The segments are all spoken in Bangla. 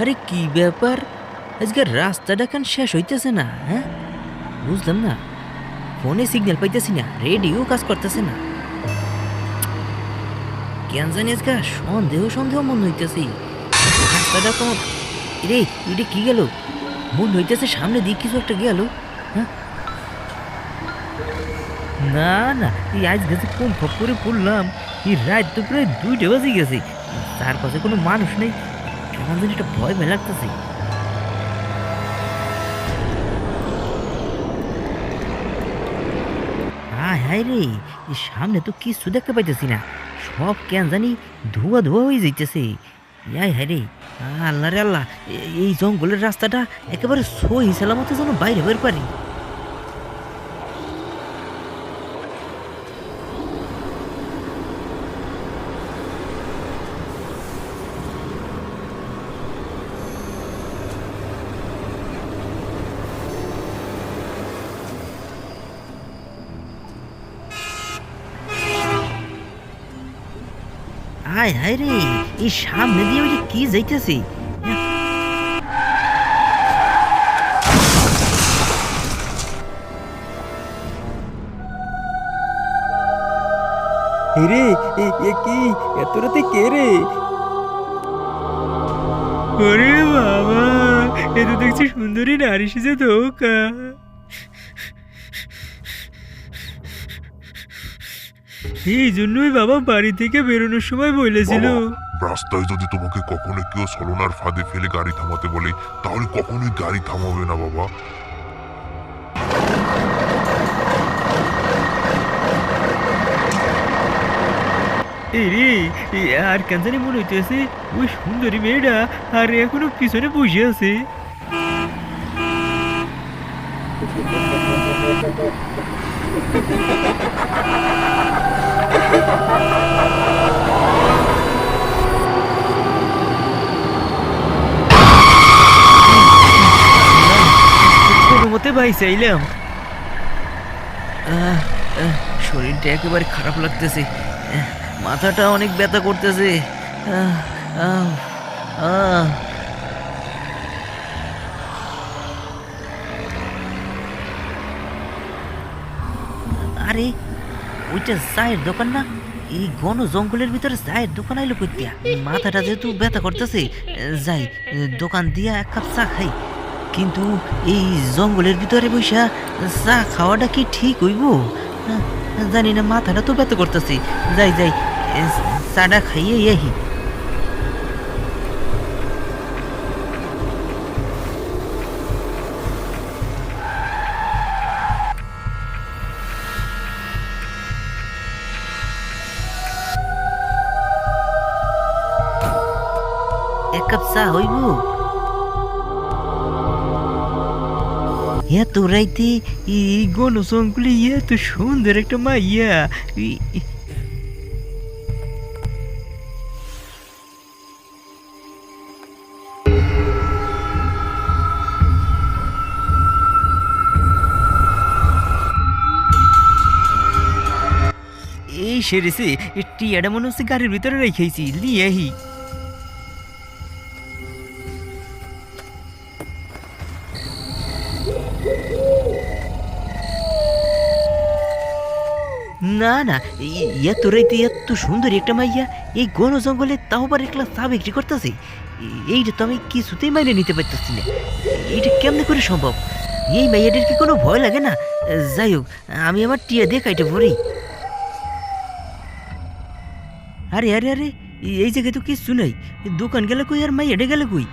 আরে কি ব্যাপার? আজকে রাস্তাটা কেন শেষ হইতেছে না হ্যাঁ? বুঝলাম না। ফোনে সিগন্যাল পাইতেছি না রেডিও কাজ করতেছে না। কেন জানি আজকে সন্দেহ সন্দেহ মন হইতেছে। রাস্তাটা তো রে এটা কি গেল? মন হইতেছে সামনে দিয়ে কিছু একটা গেল হ্যাঁ? না না, এই আজ গেছে কোন করে পড়লাম। এই রাত তো প্রায় দুইটা বাজে গেছে। তার পাশে কোনো মানুষ নেই। কেমন একটা ভয় ভয় লাগতেছে। হায় হায় রে এই সামনে তো কিছু দেখতে পাইতেছি না। সব কেন জানি ধোয়া ধোয়া হয়ে যাইতেছে। ইয়াই হায় রে, আল্লাহ রে আল্লাহ এই জঙ্গলের রাস্তাটা একেবারে সহি সালামতে যেন বাইরে বের পারি হায় হায় রে এই সামনে দিয়ে ওই যে কি যাইতেছে? রে এ কি? এত রাতে কে রে? ওরে বাবা এ তো দেখছি সুন্দরী নারী সেজে ধোকা। এই জন্যই বাবা বাড়ি থেকে বেরোনোর সময় বলেছিল। রাস্তায় যদি তোমাকে কখনো কেউ সলনার ফাঁদে ফেলে গাড়ি থামাতে বলে তাহলে কখনোই গাড়ি থামাবে না বাবা। এই রে আর কেন জানি মনে হইতেছে ওই সুন্দরী মেয়েটা আর এখনও পিছনে বসে আছে। মতে চাইলাম শরীরটা একেবারে খারাপ লাগতেছে। মাথাটা অনেক ব্যথা করতেছে। আরে, ওইটা চায়ের দোকান না? এই ঘন জঙ্গলের ভিতরে চায়ের দোকান আইলো কইতিয়া মাথাটা যেহেতু ব্যথা করতেছে যাই দোকান দিয়া এক কাপ চা খাই। কিন্তু এই জঙ্গলের ভিতরে বৈশা চা খাওয়াটা কি ঠিক হইব? জানি না, মাথাটা তো ব্যথা করতেছে। যাই যাই, চাটা খাইয়ে আহি। এক কাপ চা হইব? এত রাইতে এই গণজঙ্গলে এত সুন্দর একটা মাইয়া। এই সেরেছে টিয়াটা মনে হচ্ছে গাড়ির ভিতরে রেখেছি লিয়ে না না এত রাইতে এত সুন্দর একটা মাইয়া। এই গণ জঙ্গলে তাও আবার একলা চা বিক্রি করতেছে? এইটা তো আমি কিছুতেই মাইনে নিতে পারতেছি না। এইটা কেমনে করে সম্ভব? এই মাইয়াটার কি কোনো ভয় লাগে না? যাই হোক, আমি আমার টিয়া দিয়ে কাইটে ভরি। আরে আরে আরে, এই জায়গায় তো কিছু নাই। দোকান গেলে কই আর মাইয়াটা গেলে কই?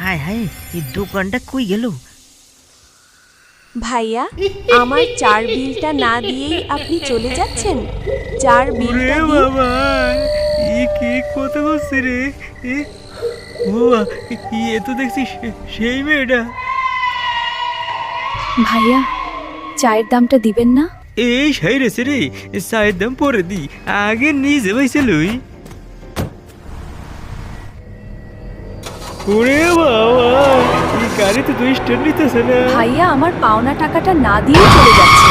হায় হায়, এই দোকানটা কই গেল? ভাইয়া আমার চার বিলটা না দিয়েই আপনি চলে যাচ্ছেন? চার বিলটা বাবা ই কি কথা বলছে রে? বাবা এ তো দেখছি সেই মেয়েটা। ভাইয়া চায়ের দামটা দিবেন না? এই সেই রেছে রে চায়ের দাম পরে দি আগে নিজে পাইছে লই। ওরে বাবা এই গাড়িতে তো স্ট্যান্ড নিতেছে না। ভাইয়া আমার পাওনা টাকাটা না দিয়ে চলে যাচ্ছে।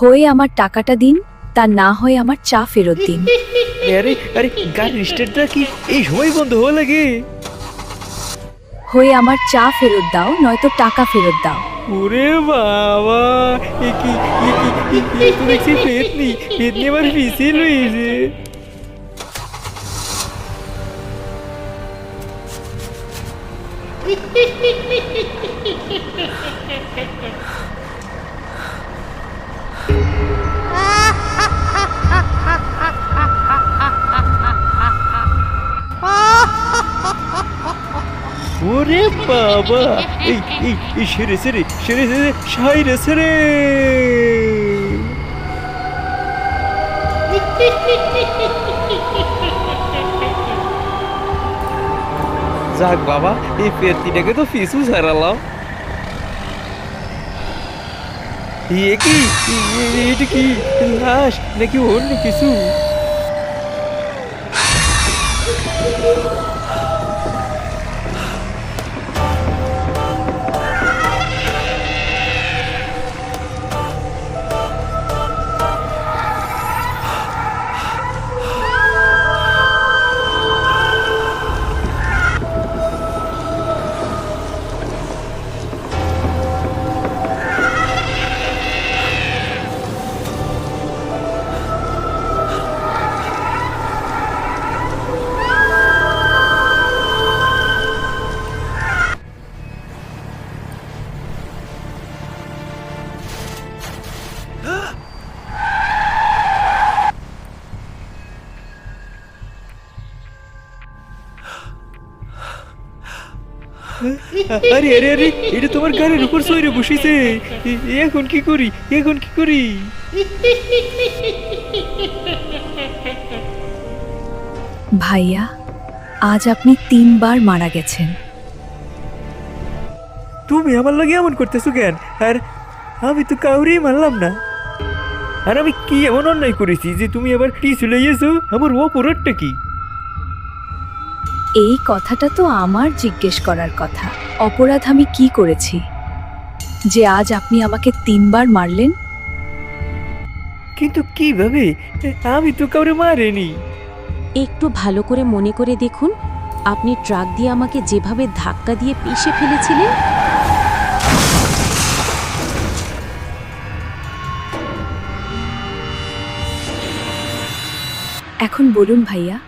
হয়ে আমার টাকাটা দিন তা না হয় আমার চা ফেরত দিন। আরে আরে গাড়ির স্টার্টটা কি এই সময় বন্ধ হওয়া লাগে? হয়ে আমার চা ফেরত দাও নয়তো টাকা ফেরত দাও। ওরে বাবা এ কি এ কি এ তো দেখছি পেতনি পেতনি আবার পিছিয়ে লইছে। ওরে বাবা এই এই এই যাক বাবা, এই পেতিটাকে তো ফিসু সারালাম এ কি? এটা কি? লাশ নাকি অন্য কিছু? আরে আরে আরে এটা তোমার গাড়ির উপর সইরে বসেছে। এখন কি করি? এখন কি করি? ভাইয়া আজ আপনি তিনবার মারা গেছেন। তুমি আমার লাগে এমন করতেছো কেন? আর আমি তো কাউরেই মানলাম না। আর আমি কি এমন অন্যায় করেছি যে তুমি আবার পিছু লইয়েছো? আমার অপরাধটা কি? এই কথাটা তো আমার জিজ্ঞেস করার কথা। অপরাধ আমি কি করেছি? যে আজ আপনি আমাকে তিনবার মারলেন? কিন্তু কীভাবে? আমি তো কাউরে মারিনি। একটু ভালো করে মনে করে দেখুন আপনি ট্রাক দিয়ে আমাকে যেভাবে ধাক্কা দিয়ে পিষে ফেলেছিলেন। এখন বলুন ভাইয়া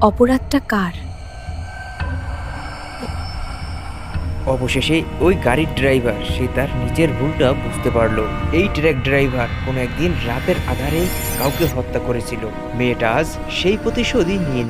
অপরাধটা কার? অবশেষে ওই গাড়ির ড্রাইভার, সে তার নিজের ভুলটা বুঝতে পারল। এই ট্রাক ড্রাইভার কোনো একদিন রাতের আধারে কাউকে হত্যা করেছিল। মেয়েটা আজ সেই প্রতিশোধই নিয়ে